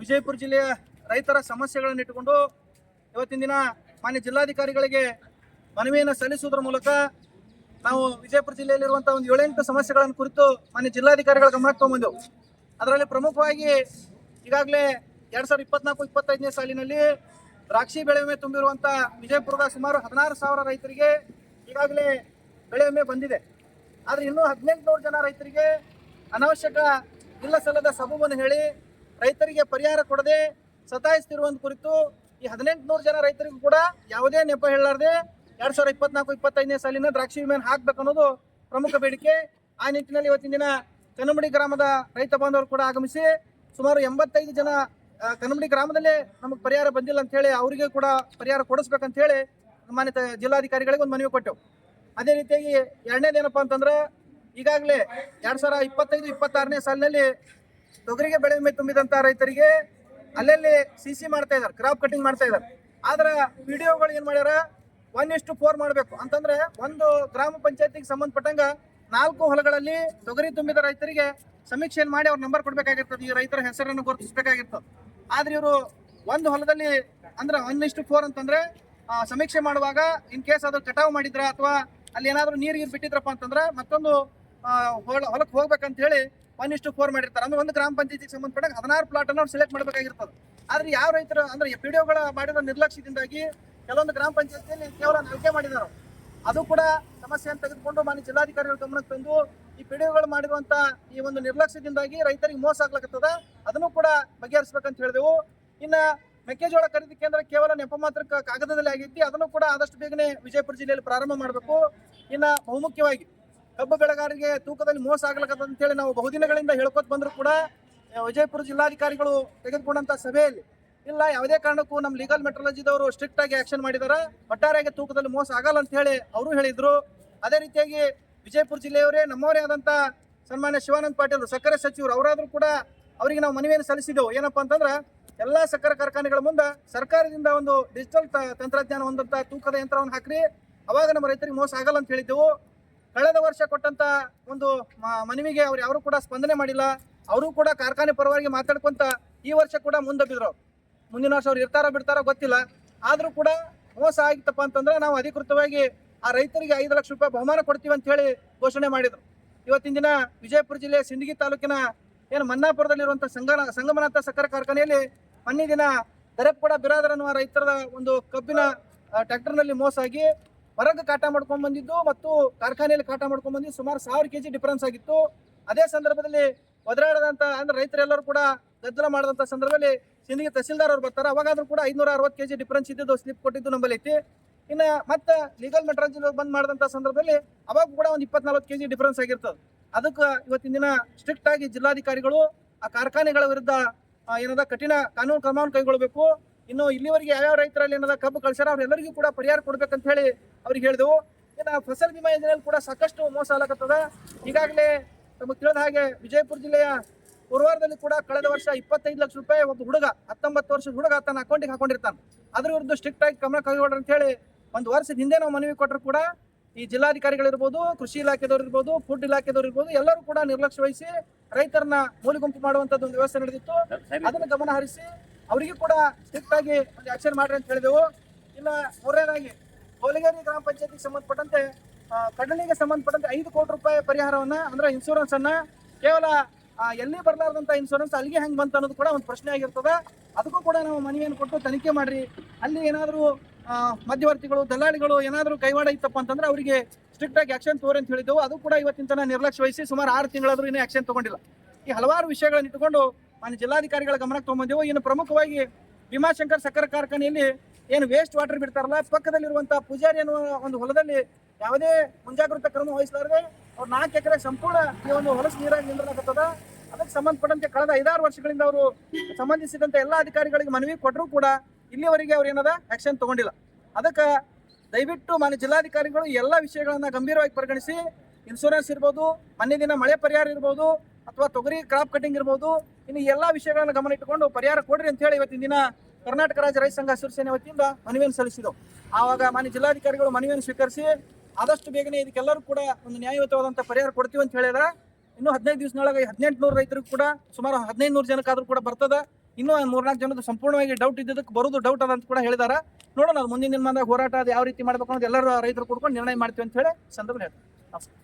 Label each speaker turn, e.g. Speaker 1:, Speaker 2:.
Speaker 1: ವಿಜಯಪುರ ಜಿಲ್ಲೆಯ ರೈತರ ಸಮಸ್ಯೆಗಳನ್ನು ಇಟ್ಟುಕೊಂಡು ಇವತ್ತಿನ ದಿನ ಮಾನ್ಯ ಜಿಲ್ಲಾಧಿಕಾರಿಗಳಿಗೆ ಮನವಿಯನ್ನು ಸಲ್ಲಿಸುವುದರ ಮೂಲಕ ನಾವು ವಿಜಯಪುರ ಜಿಲ್ಲೆಯಲ್ಲಿರುವಂತಹ ಒಂದು ಏಳೆಂಟು ಸಮಸ್ಯೆಗಳನ್ನು ಕುರಿತು ಮಾನ್ಯ ಜಿಲ್ಲಾಧಿಕಾರಿಗಳ ಗಮನಕ್ಕೆ ತಗೊಂಬಂದೆವು ಅದರಲ್ಲಿ ಪ್ರಮುಖವಾಗಿ ಈಗಾಗಲೇ ಎರಡ್ ಸಾವಿರದ ಇಪ್ಪತ್ನಾಲ್ಕು, ಇಪ್ಪತ್ತೈದನೇ ಸಾಲಿನಲ್ಲಿ ದ್ರಾಕ್ಷಿ ಬೆಳೆ ವಿಮೆ ತುಂಬಿರುವಂತ ವಿಜಯಪುರದ ಸುಮಾರು ಹದಿನಾರು ಸಾವಿರ ರೈತರಿಗೆ ಈಗಾಗಲೇ ಬೆಳೆ ವಿಮೆ ಬಂದಿದೆ. ಆದರೆ ಇನ್ನೂ ಹದಿನೆಂಟುನೂರು ಜನ ರೈತರಿಗೆ ಅನಾವಶ್ಯಕ ಇಲ್ಲ ಸಲ್ಲದ ಸಬೂಬನ್ನು ಹೇಳಿ ರೈತರಿಗೆ ಪರಿಹಾರ ಕೊಡದೆ ಸತಾಯಿಸ್ತಿರುವಂತ ಕುರಿತು ಈ ಹದಿನೆಂಟುನೂರು ಜನ ರೈತರಿಗೂ ಕೂಡ ಯಾವುದೇ ನೆಪ ಹೇಳಲಾರ್ದೆ ಎರಡ್ ಸಾವಿರದ ಇಪ್ಪತ್ನಾಲ್ಕು, ಇಪ್ಪತ್ತೈದನೇ ಸಾಲಿನ ದ್ರಾಕ್ಷಿ ವಿಮೆಯನ್ನು ಹಾಕ್ಬೇಕು ಅನ್ನೋದು ಪ್ರಮುಖ ಬೇಡಿಕೆ. ಆ ನಿಟ್ಟಿನಲ್ಲಿ ಇವತ್ತಿನ ದಿನ ಕನ್ನಮಡಿ ಗ್ರಾಮದ ರೈತ ಬಾಂಧವರು ಕೂಡ ಆಗಮಿಸಿ ಸುಮಾರು ಎಂಬತ್ತೈದು ಜನ ಕನ್ನಮಡಿ ಗ್ರಾಮದಲ್ಲೇ ನಮಗೆ ಪರಿಹಾರ ಬಂದಿಲ್ಲ ಅಂತ ಹೇಳಿ ಅವರಿಗೆ ಕೂಡ ಪರಿಹಾರ ಕೊಡಿಸ್ಬೇಕಂತ ಹೇಳಿ ಮಾನ್ಯ ಜಿಲ್ಲಾಧಿಕಾರಿಗಳಿಗೆ ಒಂದು ಮನವಿ ಕೊಟ್ಟೆವು. ಅದೇ ರೀತಿಯಾಗಿ ಎರಡನೇದೇನಪ್ಪ ಅಂತಂದ್ರೆ ಈಗಾಗಲೇ ಎರಡ್ ಸಾವಿರ ಇಪ್ಪತ್ತೈದು, ಇಪ್ಪತ್ತಾರನೇ ಸಾಲಿನಲ್ಲಿ ತೊಗರಿಗೆ ಬೆಳೆ ವಿಮೆ ತುಂಬಿದಂತ ರೈತರಿಗೆ ಅಲ್ಲಲ್ಲಿ ಸಿ ಸಿ ಮಾಡ್ತಾ ಇದ್ದಾರೆ ಕ್ರಾಪ್ ಕಟಿಂಗ್ ಮಾಡ್ತಾ ಇದ್ದಾರೆ. ಆದ್ರೆ ವಿಡಿಯೋಗಳು ಏನು ಮಾಡ್ಯಾರ? ಒನ್ ಇಷ್ಟು ಫೋರ್ ಮಾಡಬೇಕು. ಅಂತಂದ್ರೆ ಒಂದು ಗ್ರಾಮ ಪಂಚಾಯತಿಗೆ ಸಂಬಂಧಪಟ್ಟಂಗ ನಾಲ್ಕು ಹೊಲಗಳಲ್ಲಿ ತೊಗರಿ ತುಂಬಿದ ರೈತರಿಗೆ ಸಮೀಕ್ಷೆಯನ್ನು ಮಾಡಿ ಅವ್ರ ನಂಬರ್ ಕೊಡ್ಬೇಕಾಗಿರ್ತದೆ. ಈ ರೈತರ ಹೆಸರನ್ನು ಗುರುತಿಸಬೇಕಾಗಿರ್ತದೆ. ಆದ್ರೆ ಇವರು ಒಂದು ಹೊಲದಲ್ಲಿ ಅಂದ್ರೆ ಒನ್ ಇಷ್ಟು ಫೋರ್ ಅಂತಂದ್ರೆ ಸಮೀಕ್ಷೆ ಮಾಡುವಾಗ ಇನ್ ಕೇಸ್ ಅದು ಕಟಾವು ಮಾಡಿದ್ರ ಅಥವಾ ಅಲ್ಲಿ ಏನಾದರೂ ನೀರು ಗೀರು ಬಿಟ್ಟಿದ್ರಪ್ಪ ಅಂತಂದ್ರೆ ಮತ್ತೊಂದು ಹೊಲಕ್ಕೆ ಹೋಗ್ಬೇಕಂತ ಹೇಳಿ ಒನ್ ಇಷ್ಟು ಫೋರ್ ಮಾಡಿರ್ತಾರೆ. ಅಂದ್ರೆ ಒಂದು ಗ್ರಾಮ ಪಂಚಾಯತಿಗೆ ಸಂಬಂಧಪಟ್ಟ ಹದಿನಾರು ಪ್ಲಾಟ್ ಅನ್ನು ಸೆಲೆಕ್ಟ್ ಮಾಡಬೇಕಾಗಿರ್ತದೆ. ಆದ್ರೆ ಯಾವ ರೈತರು, ಅಂದ್ರೆ ಪಿಡಿಒಗಳ ಮಾಡಿದ ನಿರ್ಲಕ್ಷ್ಯದಿಂದಾಗಿ ಕೆಲವೊಂದು ಗ್ರಾಮ ಪಂಚಾಯತಿಯಲ್ಲಿ ಕೇವಲ ನಲ್ಕೆ ಮಾಡಿದ್ದಾರೆ ಅದು ಕೂಡ ಸಮಸ್ಯೆಯನ್ನು ತೆಗೆದುಕೊಂಡು ಮಾನ್ಯ ಜಿಲ್ಲಾಧಿಕಾರಿಗಳ ಗಮನಕ್ಕೆ ತಂದು ಈ ಪಿಡಿಒಗಳು ಮಾಡಿರುವಂತ ಈ ಒಂದು ನಿರ್ಲಕ್ಷ್ಯದಿಂದಾಗಿ ರೈತರಿಗೆ ಮೋಸ ಆಗ್ಲಕ್ಕತ್ತದ ಅದನ್ನು ಕೂಡ ಬಗೆಹರಿಸಬೇಕಂತ ಹೇಳಿದೆವು. ಇನ್ನ ಮೆಕ್ಕೆಜೋಳ ಖರೀದಿ ಕೇಂದ್ರ ಕೇವಲ ನೆಪ ಮಾತ್ರ ಕಾಗದದಲ್ಲಿ ಆಗೈತಿ ಅದನ್ನು ಕೂಡ ಆದಷ್ಟು ಬೇಗನೆ ವಿಜಯಪುರ ಜಿಲ್ಲೆಯಲ್ಲಿ ಪ್ರಾರಂಭ ಮಾಡಬೇಕು. ಇನ್ನ ಬಹುಮುಖ್ಯವಾಗಿ ಕಬ್ಬು ಬೆಳೆಗಾರರಿಗೆ ತೂಕದಲ್ಲಿ ಮೋಸ ಆಗ್ಲಕತ್ತದ ಅಂತ ಹೇಳಿ ನಾವು ಬಹುದಿನಗಳಿಂದ ಹೇಳ್ಕೊತ ಬಂದರೂ ಕೂಡ ವಿಜಯಪುರ ಜಿಲ್ಲಾಧಿಕಾರಿಗಳು ತೆಗೆದುಕೊಂಡಂತ ಸಭೆಯಲ್ಲಿ ಇಲ್ಲ, ಯಾವುದೇ ಕಾರಣಕ್ಕೂ ನಮ್ಮ ಲೀಗಲ್ ಮೆಟ್ರಾಲಜಿದವರು ಸ್ಟ್ರಿಕ್ಟ್ ಆಗಿ ಆಕ್ಷನ್ ಮಾಡಿದಾರ. ಒಟ್ಟಾರೆಯಾಗಿ ತೂಕದಲ್ಲಿ ಮೋಸ ಆಗಲ್ಲ ಅಂತ ಹೇಳಿ ಅವರು ಹೇಳಿದ್ರು. ಅದೇ ರೀತಿಯಾಗಿ ವಿಜಯಪುರ ಜಿಲ್ಲೆಯವರೇ ನಮ್ಮವರೇ ಆದಂತ ಸನ್ಮಾನ್ಯ ಶಿವಾನಂದ ಪಾಟೀಲ್, ಸಕ್ಕರೆ ಸಚಿವರು ಅವರಾದರೂ ಕೂಡ ಅವರಿಗೆ ನಾವು ಮನವಿಯನ್ನು ಸಲ್ಲಿಸಿದೆವು ಏನಪ್ಪಾ ಅಂತಂದ್ರೆ, ಎಲ್ಲಾ ಸಕ್ಕರೆ ಕಾರ್ಖಾನೆಗಳ ಮುಂದೆ ಸರ್ಕಾರದಿಂದ ಒಂದು ಡಿಜಿಟಲ್ ತಂತ್ರಜ್ಞಾನ ಹೊಂದಂತ ತೂಕದ ಯಂತ್ರವನ್ನು ಹಾಕ್ರಿ. ಅವಾಗ ನಮ್ಮ ರೈತರಿಗೆ ಮೋಸ ಆಗಲ್ಲ ಅಂತ ಹೇಳಿದ್ದೆವು. ಕಳೆದ ವರ್ಷ ಕೊಟ್ಟಂತ ಒಂದು ಮನವಿಗೆ ಅವ್ರು ಯಾರು ಕೂಡ ಸ್ಪಂದನೆ ಮಾಡಿಲ್ಲ. ಅವರು ಕೂಡ ಕಾರ್ಖಾನೆ ಪರವಾಗಿ ಮಾತಾಡ್ಕೊಂತ ಈ ವರ್ಷ ಕೂಡ ಮುಂದಬ್ಬಿದ್ರು. ಮುಂದಿನ ವರ್ಷ ಅವ್ರು ಇರ್ತಾರೋ ಬಿಡ್ತಾರೋ ಗೊತ್ತಿಲ್ಲ. ಆದ್ರೂ ಕೂಡ ಮೋಸ ಆಗಿತ್ತಪ್ಪ ಅಂತಂದ್ರೆ ನಾವು ಅಧಿಕೃತವಾಗಿ ಆ ರೈತರಿಗೆ ಐದು ಲಕ್ಷ ರೂಪಾಯಿ ಬಹುಮಾನ ಕೊಡ್ತೀವಿ ಅಂತ ಹೇಳಿ ಘೋಷಣೆ ಮಾಡಿದ್ರು. ಇವತ್ತಿನ ದಿನ ವಿಜಯಪುರ ಜಿಲ್ಲೆ ಸಿಂದಗಿ ತಾಲೂಕಿನ ಏನು ಮನ್ನಾಪುರದಲ್ಲಿರುವಂತಹ ಸಂಘ ಸಂಗಮನಾಥ ಸಕ್ಕರೆ ಕಾರ್ಖಾನೆಯಲ್ಲಿ ಮೊನ್ನೆ ದಿನ ದರೆಪ್ಪಡ ಬಿರಾದರ್ ಅನ್ನುವ ರೈತರ ಒಂದು ಕಬ್ಬಿನ ಟ್ರ್ಯಾಕ್ಟರ್ನಲ್ಲಿ ಮೋಸ ಆಗಿ ಹೊರಗೆ ಕಾಟ ಮಾಡ್ಕೊಂಡ್ ಬಂದಿದ್ದು ಮತ್ತು ಕಾರ್ಖಾನೆಯಲ್ಲಿ ಕಾಟ ಮಾಡ್ಕೊಂಡ್ ಬಂದಿದ್ದು ಸುಮಾರು ಸಾವಿರ ಕೆಜಿ ಡಿಫರೆನ್ಸ್ ಆಗಿತ್ತು. ಅದೇ ಸಂದರ್ಭದಲ್ಲಿ ಒದರಾಡದಂತ ಅಂದ್ರೆ ರೈತರೆಲ್ಲರೂ ಕೂಡ ಗದ್ದಲ ಮಾಡಿದಂಥ ಸಂದರ್ಭದಲ್ಲಿ ಸಿಂಧಿಗೆ ತಹಸೀಲ್ದಾರ್ ಅವ್ರು ಬರ್ತಾರೆ. ಅವಾಗಾದ್ರೂ ಕೂಡ ಐನೂರ ಅರವತ್ತು ಕೆಜಿ ಡಿಫರೆನ್ಸ್ ಇದ್ದಿದ್ದು ಸ್ಲಿಪ್ ಕೊಟ್ಟಿದ್ದು ನಮ್ಮಲ್ಲಿ ಐತಿ. ಇನ್ನ ಮತ್ತೆ ಲೀಗಲ್ ಮೆಟ್ರಾಲಜಿ ಬಂದ್ ಮಾಡಿದಂತ ಸಂದರ್ಭದಲ್ಲಿ ಅವಾಗ ಕೂಡ ಒಂದು ಇಪ್ಪತ್ನಾಲ್ಕು ಕೆಜಿ ಡಿಫರೆನ್ಸ್ ಆಗಿರ್ತದೆ. ಅದಕ್ಕೆ ಇವತ್ತಿನ ದಿನ ಸ್ಟ್ರಿಕ್ಟ್ ಆಗಿ ಜಿಲ್ಲಾಧಿಕಾರಿಗಳು ಆ ಕಾರ್ಖಾನೆಗಳ ವಿರುದ್ಧ ಏನದ ಕಠಿಣ ಕಾನೂನು ಕ್ರಮವನ್ನು ಕೈಗೊಳ್ಳಬೇಕು. ಇನ್ನು ಇಲ್ಲಿವರೆಗೆ ಯಾವ್ಯಾವ ರೈತರಲ್ಲಿ ಏನದ ಕಬ್ಬು ಕಳ್ಸ್ಯಾರ ಅವ್ರೆಲ್ಲರಿಗೂ ಕೂಡ ಪರಿಹಾರ ಕೊಡ್ಬೇಕಂತ ಹೇಳಿ ಅವ್ರಿಗೆ ಹೇಳಿದೆವು ಇನ್ನು ಫಸಲ್ ಬಿಮಾ ಯೋಜನೆಯಲ್ಲಿ ಕೂಡ ಸಾಕಷ್ಟು ಮೋಸ ಆಗತ್ತದ ಈಗಾಗಲೇ ನಮಗೆ ತಿಳಿದ ಹಾಗೆ ವಿಜಯಪುರ ಜಿಲ್ಲೆಯ ಪೂರ್ವಾರದಲ್ಲಿ ಕೂಡ ಕಳೆದ ವರ್ಷ ಇಪ್ಪತ್ತೈದು ಲಕ್ಷ ರೂಪಾಯಿ ಒಬ್ಬ ಹುಡುಗ ಹತ್ತೊಂಬತ್ತು ವರ್ಷದ ಹುಡುಗ ತನ್ನ ಅಕೌಂಟಿಗೆ ಹಾಕೊಂಡಿರ್ತಾನೆ. ಅದ್ರ ವಿರುದ್ಧ ಸ್ಟ್ರಿಕ್ಟ್ ಆಗಿ ಗಮನ ಕೈಗೊಳ್ರಿ ಅಂತ ಹೇಳಿ ಒಂದು ವರ್ಷದ ಹಿಂದೆ ನಾವು ಮನವಿ ಕೊಟ್ಟರು ಕೂಡ ಈ ಜಿಲ್ಲಾಧಿಕಾರಿಗಳಿರ್ಬೋದು ಕೃಷಿ ಇಲಾಖೆದವ್ರು ಇರ್ಬೋದು ಫುಡ್ ಇಲಾಖೆದವ್ರು ಇರ್ಬೋದು ಎಲ್ಲರೂ ಕೂಡ ನಿರ್ಲಕ್ಷ್ಯ ವಹಿಸಿ ರೈತರನ್ನ ಮೂಲಿಗುಂಪು ಮಾಡುವಂತದ್ದು ಒಂದು ವ್ಯವಸ್ಥೆ ನಡೆದಿತ್ತು. ಅದನ್ನು ಗಮನ ಹರಿಸಿ ಅವರಿಗೂ ಕೂಡ ಸ್ಟ್ರಿಕ್ಟ್ ಆಗಿ ಒಂದು ಆಕ್ಷನ್ ಮಾಡ್ರಿ ಅಂತ ಹೇಳಿದೆವು. ಇಲ್ಲ ಮೂರನೇದಾಗಿ ಗೋಲಿಗೇರಿ ಗ್ರಾಮ ಪಂಚಾಯತಿಗೆ ಸಂಬಂಧಪಟ್ಟಂತೆ ಕಡಲಿಗೆ ಸಂಬಂಧಪಟ್ಟಂತೆ ಐದು ಕೋಟಿ ರೂಪಾಯಿ ಪರಿಹಾರವನ್ನು, ಅಂದ್ರೆ ಇನ್ಶೂರೆನ್ಸ್ ಅನ್ನ, ಕೇವಲ ಎಲ್ಲಿ ಬರಲಾರ್ದಂತ ಇನ್ಶೂರೆನ್ಸ್ ಅಲ್ಲಿಗೆ ಹೆಂಗೆ ಬಂತ ಅನ್ನೋದು ಕೂಡ ಒಂದು ಪ್ರಶ್ನೆ ಆಗಿರ್ತದೆ. ಅದಕ್ಕೂ ಕೂಡ ನಾವು ಮನವಿಯನ್ನು ಕೊಟ್ಟು ತನಿಖೆ ಮಾಡ್ರಿ. ಅಲ್ಲಿ ಏನಾದರೂ ಮಧ್ಯವರ್ತಿಗಳು, ದಲ್ಲಾಳಿಗಳು ಏನಾದರೂ ಕೈವಾಡ ಇತ್ತಪ್ಪ ಅಂತಂದ್ರೆ ಅವರಿಗೆ ಸ್ಟ್ರಿಕ್ಟ್ ಆಗಿ ಆಕ್ಷನ್ ತೋರಿ ಅಂತ ಹೇಳಿದ್ದೆವು. ಅದು ಕೂಡ ಇವತ್ತಿನ ತನಕ ನಿರ್ಲಕ್ಷ್ಯ ವಹಿಸಿ ಸುಮಾರು ಆರು ತಿಂಗಳಾದರೂ ಇನ್ನೂ ಆಕ್ಷನ್ ತಗೊಂಡಿಲ್ಲ. ಈ ಹಲವಾರು ವಿಷಯಗಳನ್ನು ಇಟ್ಟುಕೊಂಡು ಮಾನ್ಯ ಜಿಲ್ಲಾಧಿಕಾರಿಗಳ ಗಮನಕ್ಕೆ ತಗೊಂಬಂದೆವು, ಇನ್ನು ಪ್ರಮುಖವಾಗಿ ಭೀಮಾಶಂಕರ್ ಸಕ್ಕರೆ ಕಾರ್ಖಾನೆಯಲ್ಲಿ ಏನು ವೇಸ್ಟ್ ವಾಟರ್ ಬಿಡ್ತಾರಲ್ಲ, ಪಕ್ಕದಲ್ಲಿರುವಂತಹ ಪೂಜಾರಿ ಅನ್ನುವ ಒಂದು ಹೊಲದಲ್ಲಿ ಯಾವುದೇ ಮುಂಜಾಗ್ರತಾ ಕ್ರಮ ವಹಿಸಲಾರದೆ ಅವ್ರು ನಾಲ್ಕು ಎಕರೆ ಸಂಪೂರ್ಣ ಈ ಒಂದು ಹೊಲಸು ನೀರಾಗಿ ನಿಂದ್ರಲಾಗತ್ತದ ಅದಕ್ಕೆ ಸಂಬಂಧಪಟ್ಟಂತೆ ಕಳೆದ ಐದಾರು ವರ್ಷಗಳಿಂದ ಅವರು ಸಂಬಂಧಿಸಿದಂತೆ ಎಲ್ಲ ಅಧಿಕಾರಿಗಳಿಗೆ ಮನವಿ ಕೊಟ್ಟರೂ ಕೂಡ ಇಲ್ಲಿವರೆಗೆ ಅವ್ರು ಏನದ ಆ್ಯಕ್ಷನ್ ತಗೊಂಡಿಲ್ಲ. ಅದಕ್ಕೆ ದಯವಿಟ್ಟು ಮಾನ್ಯ ಜಿಲ್ಲಾಧಿಕಾರಿಗಳು ಎಲ್ಲ ವಿಷಯಗಳನ್ನು ಗಂಭೀರವಾಗಿ ಪರಿಗಣಿಸಿ ಇನ್ಶೂರೆನ್ಸ್ ಇರ್ಬೋದು, ಮನೆ ದಿನ ಮಳೆ ಪರಿಹಾರ ಇರ್ಬೋದು ಅಥವಾ ತೊಗರಿ ಕ್ರಾಪ್ ಕಟಿಂಗ್ ಇರ್ಬೋದು, ಇನ್ನು ಎಲ್ಲ ವಿಷಯಗಳನ್ನ ಗಮನ ಇಟ್ಟುಕೊಂಡು ಪರಿಹಾರ ಕೊಡ್ರಿ ಅಂತ ಹೇಳಿ ಇವತ್ತಿನ ದಿನ ಕರ್ನಾಟಕ ರಾಜ್ಯ ರೈತ ಸಂಘ ಶಿವಸೇನೆ ವತಿಯಿಂದ ಮನವಿಯನ್ನು ಸಲ್ಲಿಸಿದವು. ಆವಾಗ ಮಾನ್ಯ ಜಿಲ್ಲಾಧಿಕಾರಿಗಳು ಮನವಿಯನ್ನು ಸ್ವೀಕರಿಸಿ ಆದಷ್ಟು ಬೇಗನೆ ಇದಕ್ಕೆಲ್ಲರೂ ಕೂಡ ಒಂದು ನ್ಯಾಯಯುತವಾದಂಥ ಪರಿಹಾರ ಕೊಡ್ತೀವಿ ಅಂತ ಹೇಳಿದ್ರೆ. ಇನ್ನು ಹದಿನೈದು ದಿವಸದೊಳಗೆ ಹದಿನೆಂಟು ನೂರು ರೈತರಿಗೂ ಕೂಡ ಸುಮಾರು ಹದಿನೈದು ನೂರು ಜನಕ್ಕಾದ್ರೂ ಕೂಡ ಬರ್ತದ. ಇನ್ನೂ ಮೂರ್ನಾಲ್ಕು ಜನದ ಸಂಪೂರ್ಣವಾಗಿ ಡೌಟ್ ಇದ್ದದಕ್ಕೆ ಬರೋದು ಡೌಟ್ ಅದ ಅಂತ ಕೂಡ ಹೇಳಿದಾರ. ನೋಡೋಣ ಮುಂದಿನ ದಿನಮಾನದಾಗ ಹೋರಾಟ ಅದು ಯಾವ ರೀತಿ ಮಾಡಬೇಕು ಅನ್ನೋದು ಎಲ್ಲರೂ ರೈತರು ಕೂಡ್ಕೊಂಡು ನಿರ್ಣಯ ಮಾಡ್ತೀವಿ ಅಂತ ಹೇಳಿ ಸಂದರ್ಭ ಹೇಳ್ತಾರೆ